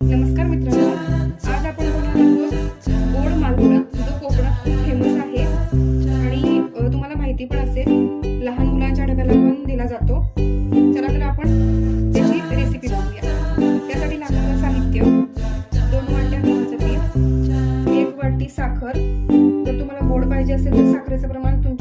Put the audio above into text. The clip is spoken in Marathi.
नमस्कार मित्रांनो. आज आपण बनवणार आहोत गोड मालपुडा जो कोकणात खूप फेमस आहे. आणि तुम्हाला माहिती पण असेल लहान मुलांच्या डब्याला पण दिला जातो. चला तर आपण त्याची रेसिपी बघूया. त्यासाठी लागणारं साहित्य दोन वाट्या गव्हाचं पीठ एक वाटी साखर. जर तुम्हाला गोड पाहिजे असेल तर साखरेचं प्रमाण तुमच्या